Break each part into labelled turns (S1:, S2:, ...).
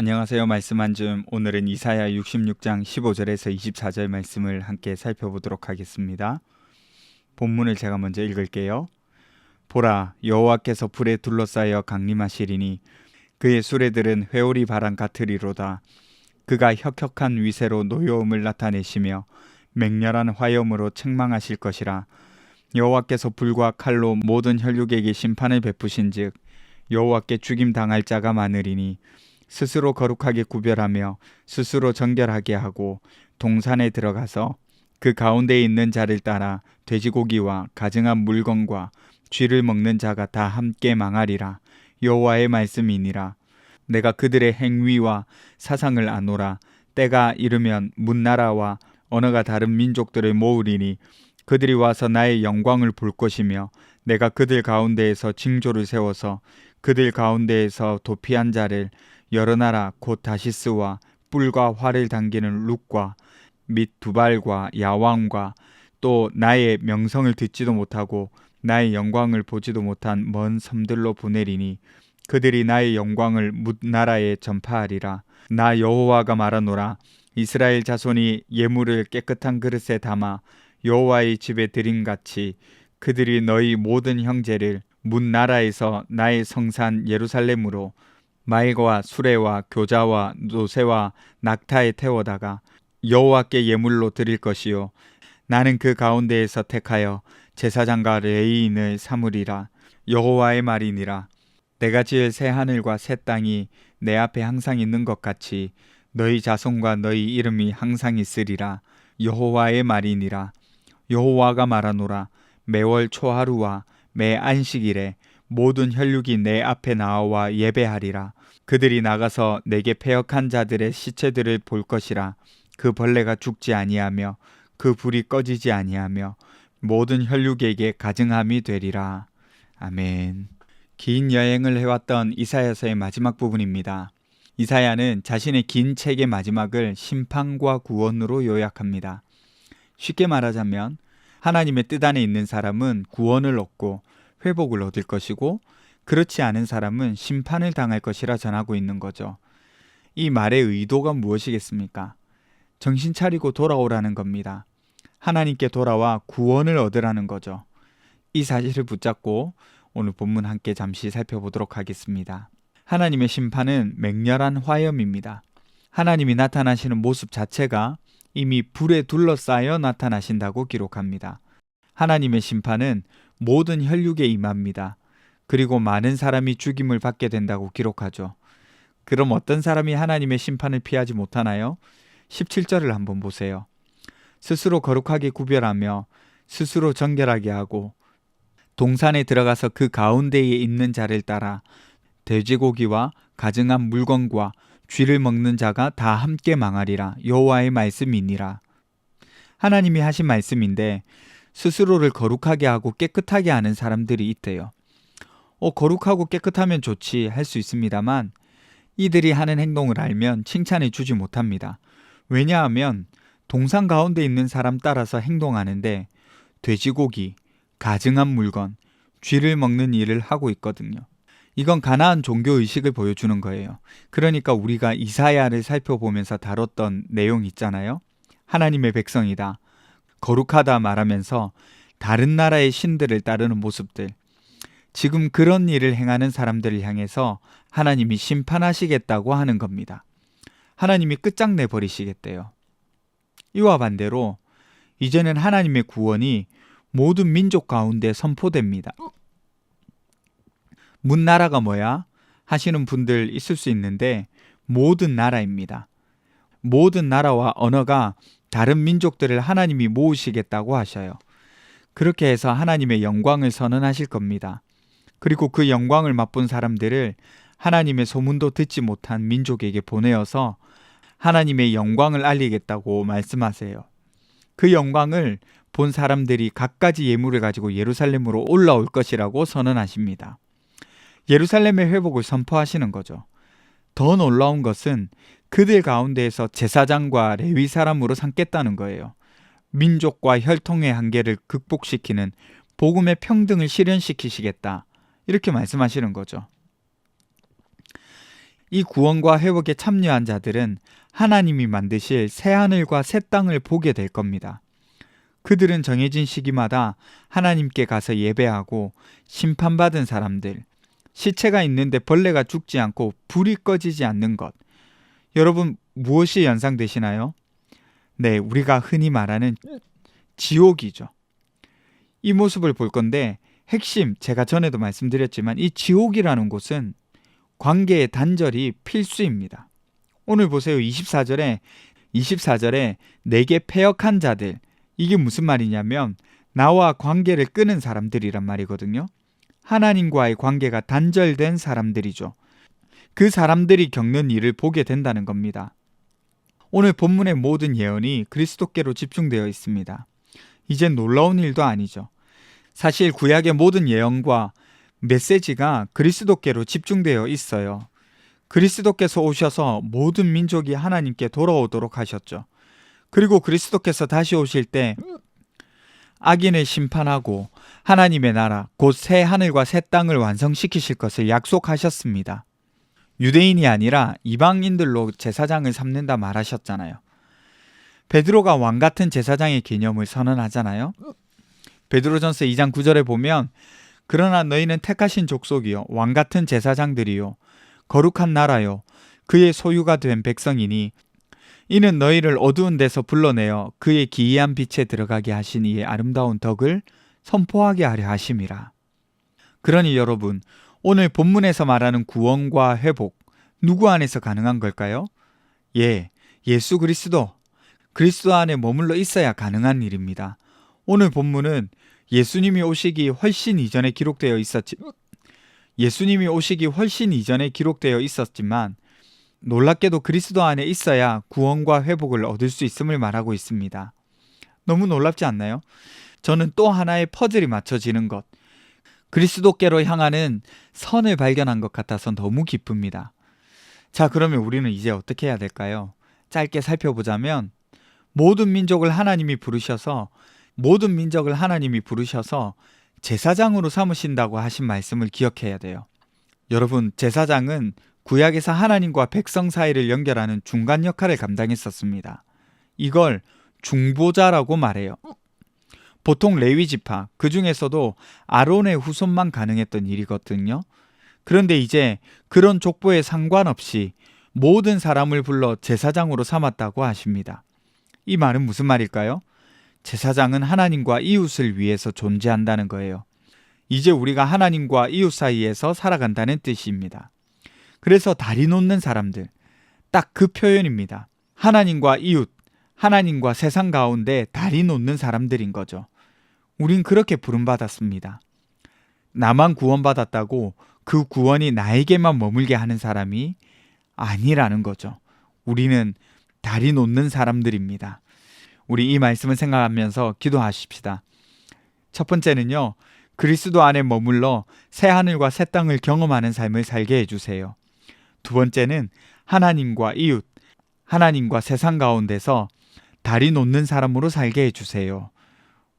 S1: 안녕하세요. 말씀 한 줌. 오늘은 이사야 66장 15절에서 24절 말씀을 함께 살펴보도록 하겠습니다. 본문을 제가 먼저 읽을게요. 보라, 여호와께서 불에 둘러싸여 강림하시리니 그의 수레들은 회오리 바람 같으리로다. 그가 혁혁한 위세로 노여움을 나타내시며 맹렬한 화염으로 책망하실 것이라. 여호와께서 불과 칼로 모든 혈육에게 심판을 베푸신즉 여호와께 죽임 당할 자가 많으리니 스스로 거룩하게 구별하며 스스로 정결하게 하고 동산에 들어가서 그 가운데에 있는 자를 따라 돼지고기와 가증한 물건과 쥐를 먹는 자가 다 함께 망하리라. 여호와의 말씀이니라. 내가 그들의 행위와 사상을 아노라. 때가 이르면 문나라와 언어가 다른 민족들을 모으리니 그들이 와서 나의 영광을 볼 것이며 내가 그들 가운데에서 징조를 세워서 그들 가운데에서 도피한 자를 여러 나라. 곧 다시스와 뿔과 활을 당기는 룩과 및 두발과 야왕과 또 나의 명성을 듣지도 못하고 나의 영광을 보지도 못한 먼 섬들로 보내리니 그들이 나의 영광을 뭇 나라에 전파하리라. 나 여호와가 말하노라. 이스라엘 자손이 예물을 깨끗한 그릇에 담아 여호와의 집에 드린 같이 그들이 너희 모든 형제를 문 나라에서 나의 성산 예루살렘으로 말과 수레와 교자와 노새와 낙타에 태워다가 여호와께 예물로 드릴 것이요. 나는 그 가운데에서 택하여 제사장과 레이인을 삼으리라. 여호와의 말이니라. 내가 지을 새 하늘과 새 땅이 내 앞에 항상 있는 것 같이 너희 자손과 너희 이름이 항상 있으리라. 여호와의 말이니라. 여호와가 말하노라. 매월 초하루와 매 안식일에 모든 혈육이 내 앞에 나와 예배하리라 그들이 나가서 내게 패역한 자들의 시체들을 볼 것이라 그 벌레가 죽지 아니하며 그 불이 꺼지지 아니하며 모든 혈육에게 가증함이 되리라. 아멘. 긴 여행을 해왔던 이사야서의 마지막 부분입니다. 이사야는 자신의 긴 책의 마지막을 심판과 구원으로 요약합니다. 쉽게 말하자면 하나님의 뜻 안에 있는 사람은 구원을 얻고 회복을 얻을 것이고 그렇지 않은 사람은 심판을 당할 것이라 전하고 있는 거죠. 이 말의 의도가 무엇이겠습니까? 정신 차리고 돌아오라는 겁니다. 하나님께 돌아와 구원을 얻으라는 거죠. 이 사실을 붙잡고 오늘 본문 함께 잠시 살펴보도록 하겠습니다. 하나님의 심판은 맹렬한 화염입니다. 하나님이 나타나시는 모습 자체가 이미 불에 둘러싸여 나타나신다고 기록합니다. 하나님의 심판은 모든 혈육에 임합니다. 그리고 많은 사람이 죽임을 받게 된다고 기록하죠. 그럼 어떤 사람이 하나님의 심판을 피하지 못하나요? 17절을 한번 보세요. 스스로 거룩하게 구별하며 스스로 정결하게 하고 동산에 들어가서 그 가운데에 있는 자를 따라 돼지고기와 가증한 물건과 쥐를 먹는 자가 다 함께 망하리라 여호와의 말씀이니라. 하나님이 하신 말씀인데 스스로를 거룩하게 하고 깨끗하게 하는 사람들이 있대요. 어, 거룩하고 깨끗하면 좋지 할 수 있습니다만 이들이 하는 행동을 알면 칭찬해 주지 못합니다. 왜냐하면 동상 가운데 있는 사람 따라서 행동하는데 돼지고기, 가증한 물건, 쥐를 먹는 일을 하고 있거든요. 이건 가나안 종교 의식을 보여주는 거예요. 그러니까 우리가 이사야를 살펴보면서 다뤘던 내용 있잖아요. 하나님의 백성이다. 거룩하다 말하면서 다른 나라의 신들을 따르는 모습들, 지금 그런 일을 행하는 사람들을 향해서 하나님이 심판하시겠다고 하는 겁니다. 하나님이 끝장내 버리시겠대요. 이와 반대로 이제는 하나님의 구원이 모든 민족 가운데 선포됩니다. 문 나라가 뭐야? 하시는 분들 있을 수 있는데 모든 나라입니다. 모든 나라와 언어가 다른 민족들을 하나님이 모으시겠다고 하셔요. 그렇게 해서 하나님의 영광을 선언하실 겁니다. 그리고 그 영광을 맛본 사람들을 하나님의 소문도 듣지 못한 민족에게 보내어서 하나님의 영광을 알리겠다고 말씀하세요. 그 영광을 본 사람들이 갖가지 예물을 가지고 예루살렘으로 올라올 것이라고 선언하십니다. 예루살렘의 회복을 선포하시는 거죠. 더 놀라운 것은 그들 가운데에서 제사장과 레위 사람으로 삼겠다는 거예요. 민족과 혈통의 한계를 극복시키는 복음의 평등을 실현시키시겠다. 이렇게 말씀하시는 거죠. 이 구원과 회복에 참여한 자들은 하나님이 만드실 새 하늘과 새 땅을 보게 될 겁니다. 그들은 정해진 시기마다 하나님께 가서 예배하고 심판받은 사람들, 시체가 있는데 벌레가 죽지 않고 불이 꺼지지 않는 것. 여러분, 무엇이 연상되시나요? 네, 우리가 흔히 말하는 지옥이죠. 이 모습을 볼 건데, 핵심, 제가 전에도 말씀드렸지만, 이 지옥이라는 곳은 관계의 단절이 필수입니다. 오늘 보세요. 24절에, 24절에 내게 패역한 자들. 이게 무슨 말이냐면, 나와 관계를 끊은 사람들이란 말이거든요. 하나님과의 관계가 단절된 사람들이죠. 그 사람들이 겪는 일을 보게 된다는 겁니다. 오늘 본문의 모든 예언이 그리스도께로 집중되어 있습니다. 이젠 놀라운 일도 아니죠. 사실 구약의 모든 예언과 메시지가 그리스도께로 집중되어 있어요. 그리스도께서 오셔서 모든 민족이 하나님께 돌아오도록 하셨죠. 그리고 그리스도께서 다시 오실 때 악인을 심판하고 하나님의 나라, 곧 새 하늘과 새 땅을 완성시키실 것을 약속하셨습니다. 유대인이 아니라 이방인들로 제사장을 삼는다 말하셨잖아요. 베드로가 왕 같은 제사장의 개념을 선언하잖아요. 베드로전서 2장 9절에 보면 그러나 너희는 택하신 족속이요 왕 같은 제사장들이요 거룩한 나라요 그의 소유가 된 백성이니 이는 너희를 어두운 데서 불러내어 그의 기이한 빛에 들어가게 하신 이의 아름다운 덕을 선포하게 하려 하심이라. 그러니 여러분, 오늘 본문에서 말하는 구원과 회복, 누구 안에서 가능한 걸까요? 예, 예수 그리스도, 그리스도 안에 머물러 있어야 가능한 일입니다. 오늘 본문은 예수님이 오시기 훨씬 이전에 기록되어 있었지, 예수님이 오시기 훨씬 이전에 기록되어 있었지만, 놀랍게도 그리스도 안에 있어야 구원과 회복을 얻을 수 있음을 말하고 있습니다. 너무 놀랍지 않나요? 저는 또 하나의 퍼즐이 맞춰지는 것, 그리스도께로 향하는 선을 발견한 것 같아서 너무 기쁩니다. 자, 그러면 우리는 이제 어떻게 해야 될까요? 짧게 살펴보자면, 모든 민족을 하나님이 부르셔서, 모든 민족을 하나님이 부르셔서 제사장으로 삼으신다고 하신 말씀을 기억해야 돼요. 여러분, 제사장은 구약에서 하나님과 백성 사이를 연결하는 중간 역할을 감당했었습니다. 이걸 중보자라고 말해요. 보통 레위 지파, 그 중에서도 아론의 후손만 가능했던 일이거든요. 그런데 이제 그런 족보에 상관없이 모든 사람을 불러 제사장으로 삼았다고 하십니다. 이 말은 무슨 말일까요? 제사장은 하나님과 이웃을 위해서 존재한다는 거예요. 이제 우리가 하나님과 이웃 사이에서 살아간다는 뜻입니다. 그래서 다리 놓는 사람들. 딱 그 표현입니다. 하나님과 이웃, 하나님과 세상 가운데 다리 놓는 사람들인 거죠. 우린 그렇게 부름받았습니다. 나만 구원받았다고 그 구원이 나에게만 머물게 하는 사람이 아니라는 거죠. 우리는 다리 놓는 사람들입니다. 우리 이 말씀을 생각하면서 기도하십시다. 첫 번째는요, 그리스도 안에 머물러 새 하늘과 새 땅을 경험하는 삶을 살게 해주세요. 두 번째는 하나님과 이웃, 하나님과 세상 가운데서 다리 놓는 사람으로 살게 해주세요.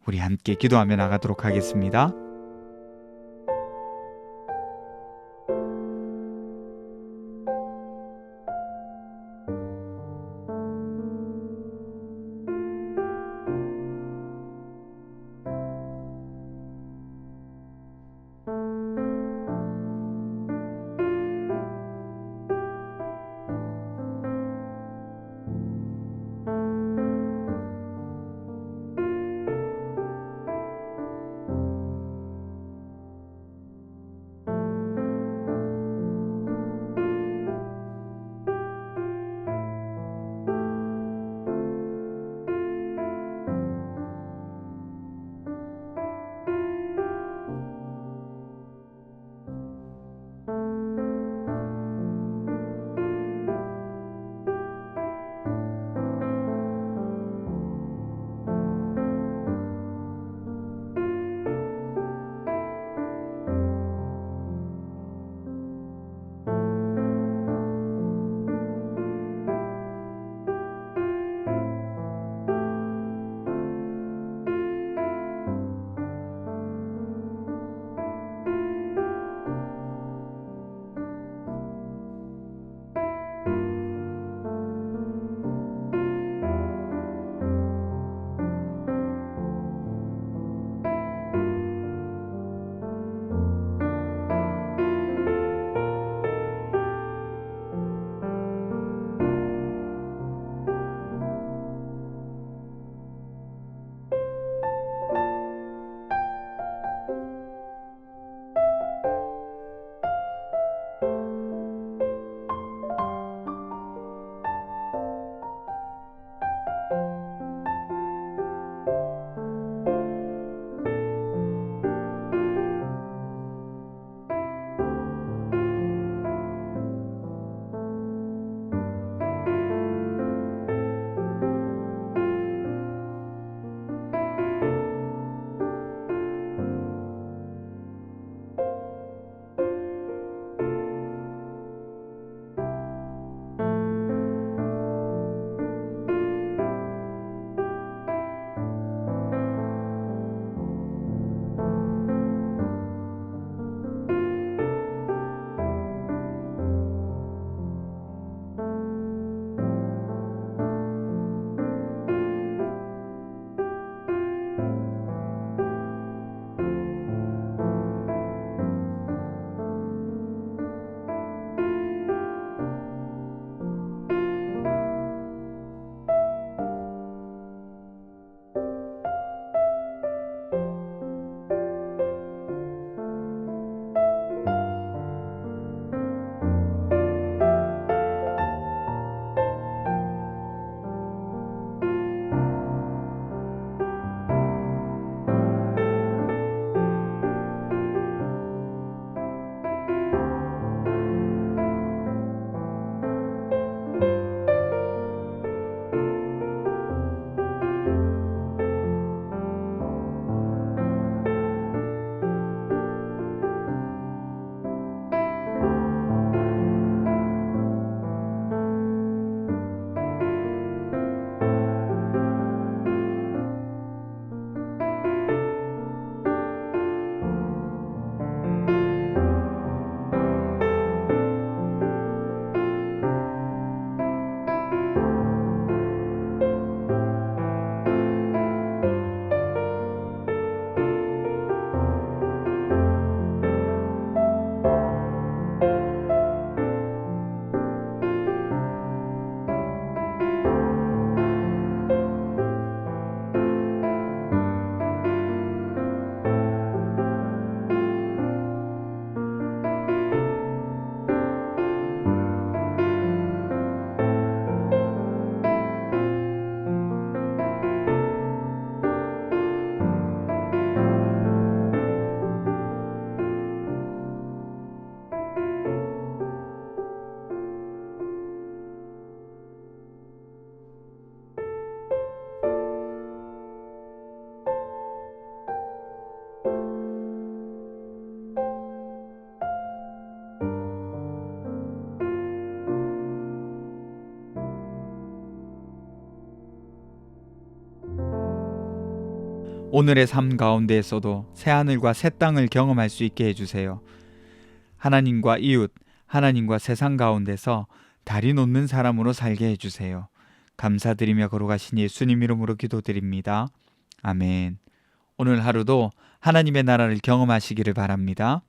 S1: 우리 함께 기도하며 나가도록 하겠습니다. 오늘의 삶 가운데에서도 새 하늘과 새 땅을 경험할 수 있게 해주세요. 하나님과 이웃, 하나님과 세상 가운데서 다리 놓는 사람으로 살게 해주세요. 감사드리며 걸어가신 예수님 이름으로 기도드립니다. 아멘. 오늘 하루도 하나님의 나라를 경험하시기를 바랍니다.